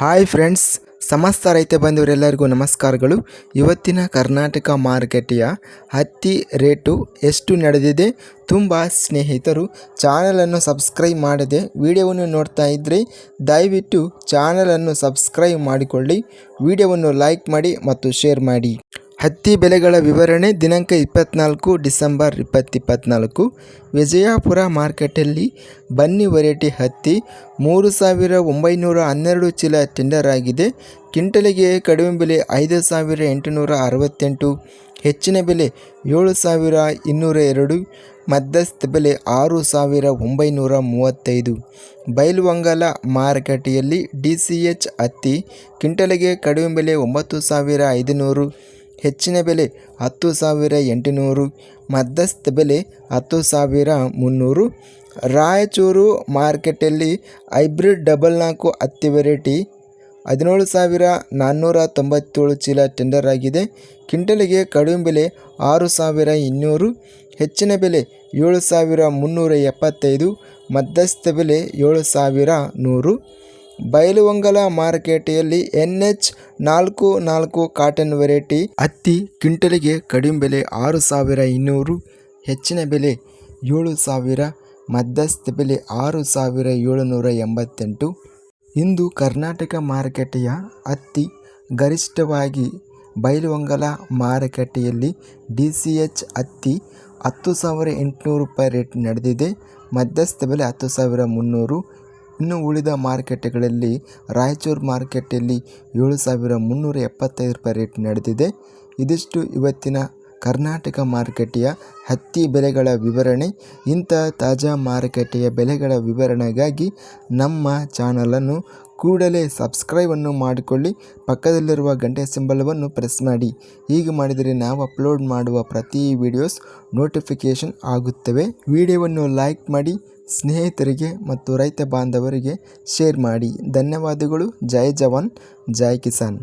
Hi friends, ಸಮಸ್ತ ರೈತ ಬಂಧುವರೆಲ್ಲರಿಗೂ ನಮಸ್ಕಾರಗಳು. ಇವತ್ತಿನ ಕರ್ನಾಟಕ ಮಾರುಕಟ್ಟೆಯ ಹತ್ತಿ ರೇಟು ಎಷ್ಟು ನಡೆದಿದೆ ತುಂಬ ಸ್ನೇಹಿತರು ಚಾನಲನ್ನು ಸಬ್ಸ್ಕ್ರೈಬ್ ಮಾಡದೆ ವಿಡಿಯೋವನ್ನು ನೋಡ್ತಾ ಇದ್ದರೆ ದಯವಿಟ್ಟು ಚಾನಲನ್ನು ಸಬ್ಸ್ಕ್ರೈಬ್ ಮಾಡಿಕೊಳ್ಳಿ. ವಿಡಿಯೋವನ್ನು ಲೈಕ್ ಮಾಡಿ ಮತ್ತು ಶೇರ್ ಮಾಡಿ. ಹತ್ತಿ ಬೆಲೆಗಳ ವಿವರಣೆ ದಿನಾಂಕ ಇಪ್ಪತ್ನಾಲ್ಕು ಡಿಸೆಂಬರ್ ಇಪ್ಪತ್ತಿಪ್ಪತ್ನಾಲ್ಕು. ವಿಜಯಪುರ ಮಾರ್ಕೆಟಲ್ಲಿ ಬನ್ನಿ ವೆರೈಟಿ ಹತ್ತಿ ಮೂರು ಸಾವಿರ ಒಂಬೈನೂರ ಹನ್ನೆರಡು ಚೀಲ ಟೆಂಡರ್ ಆಗಿದೆ. ಕ್ವಿಂಟಲಿಗೆ ಕಡಿಮೆ ಬೆಲೆ ಐದು ಸಾವಿರ ಎಂಟುನೂರ ಅರವತ್ತೆಂಟು, ಹೆಚ್ಚಿನ ಬೆಲೆ ಏಳು ಸಾವಿರ ಇನ್ನೂರ ಎರಡು, ಮಧ್ಯಸ್ಥ ಬೆಲೆ ಆರು ಸಾವಿರ ಒಂಬೈನೂರ ಮೂವತ್ತೈದು. ಬೈಲ್ವಂಗಲ ಮಾರುಕಟ್ಟೆಯಲ್ಲಿ ಡಿ ಸಿ ಎಚ್ ಹತ್ತಿ ಕ್ವಿಂಟಲಿಗೆ ಕಡಿಮೆ ಬೆಲೆ ಒಂಬತ್ತು ಸಾವಿರ ಐದುನೂರು ಹೆಚ್ಚಿನ ಬೆಲೆ ಹತ್ತು ಸಾವಿರ ಎಂಟುನೂರು, ಮಧ್ಯಸ್ಥ ಬೆಲೆ ಹತ್ತು ಸಾವಿರ ಮುನ್ನೂರು. ರಾಯಚೂರು ಮಾರ್ಕೆಟಲ್ಲಿ ಹೈಬ್ರಿಡ್ ಡಬಲ್ ನಾಲ್ಕು ಹತ್ತಿ ವೆರೈಟಿ ಹದಿನೇಳು ಸಾವಿರ ನಾನ್ನೂರ ತೊಂಬತ್ತೇಳು ಚೀಲ ಟೆಂಡರ್ ಆಗಿದೆ. ಕ್ವಿಂಟಲಿಗೆ ಕಡಿಮೆ ಬೆಲೆ ಆರು ಸಾವಿರ ಇನ್ನೂರು, ಹೆಚ್ಚಿನ ಬೆಲೆ ಏಳು ಸಾವಿರ ಮುನ್ನೂರ ಎಪ್ಪತ್ತೈದು, ಮಧ್ಯಸ್ಥ ಬೆಲೆ ಏಳು ಸಾವಿರ ನೂರು. ಬೈಲುವಂಗಲ ಮಾರುಕಟ್ಟೆಯಲ್ಲಿ ಎನ್ ಎಚ್ ನಾಲ್ಕು ನಾಲ್ಕು ಕಾಟನ್ ವೆರೈಟಿ ಹತ್ತಿ ಕ್ವಿಂಟಲಿಗೆ ಕಡಿಮೆ ಬೆಲೆ ಆರು ಸಾವಿರ ಇನ್ನೂರು, ಹೆಚ್ಚಿನ ಬೆಲೆ ಏಳು ಸಾವಿರ, ಮಧ್ಯಸ್ಥ ಬೆಲೆ ಆರು ಸಾವಿರ ಏಳುನೂರ ಎಂಬತ್ತೆಂಟು. ಇಂದು ಕರ್ನಾಟಕ ಮಾರುಕಟ್ಟೆಯ ಹತ್ತಿ ಗರಿಷ್ಠವಾಗಿ ಬಯಲುವಂಗಲ ಮಾರುಕಟ್ಟೆಯಲ್ಲಿ ಡಿ ಸಿ ಎಚ್ ಹತ್ತಿ ಹತ್ತು ಸಾವಿರ ಎಂಟುನೂರು ರೂಪಾಯಿ ರೇಟ್ ನಡೆದಿದೆ, ಮಧ್ಯಸ್ಥ ಬೆಲೆ ಹತ್ತು ಸಾವಿರ ಮುನ್ನೂರು ಇನ್ನು ಉಳಿದ ಮಾರುಕಟ್ಟೆಗಳಲ್ಲಿ ರಾಯಚೂರು ಮಾರುಕಟ್ಟೆಯಲ್ಲಿ ಏಳು ಸಾವಿರ ಮುನ್ನೂರ ಎಪ್ಪತ್ತೈದು ರೂಪಾಯಿ ರೇಟ್ ನಡೆದಿದೆ. ಇದಿಷ್ಟು ಇವತ್ತಿನ ಕರ್ನಾಟಕ ಮಾರುಕಟ್ಟೆಯ ಹತ್ತಿ ಬೆಲೆಗಳ ವಿವರಣೆ. ಇಂಥ ತಾಜಾ ಮಾರುಕಟ್ಟೆಯ ಬೆಲೆಗಳ ವಿವರಣೆಗಾಗಿ ನಮ್ಮ ಚಾನಲನ್ನು ಕೂಡಲೇ ಸಬ್ಸ್ಕ್ರೈಬನ್ನು ಮಾಡಿಕೊಳ್ಳಿ. ಪಕ್ಕದಲ್ಲಿರುವ ಗಂಟೆ ಸಿಂಬಲವನ್ನು ಪ್ರೆಸ್ ಮಾಡಿ. ಹೀಗೆ ಮಾಡಿದರೆ ನಾವು ಅಪ್ಲೋಡ್ ಮಾಡುವ ಪ್ರತಿ ವಿಡಿಯೋಸ್ ನೋಟಿಫಿಕೇಷನ್ ಆಗುತ್ತವೆ. ವಿಡಿಯೋವನ್ನು ಲೈಕ್ ಮಾಡಿ ಸ್ನೇಹಿತರಿಗೆ ಮತ್ತು ರೈತ ಬಾಂಧವರಿಗೆ ಶೇರ್ ಮಾಡಿ. ಧನ್ಯವಾದಗಳು. ಜೈ ಜವಾನ್ ಜೈ ಕಿಸಾನ್.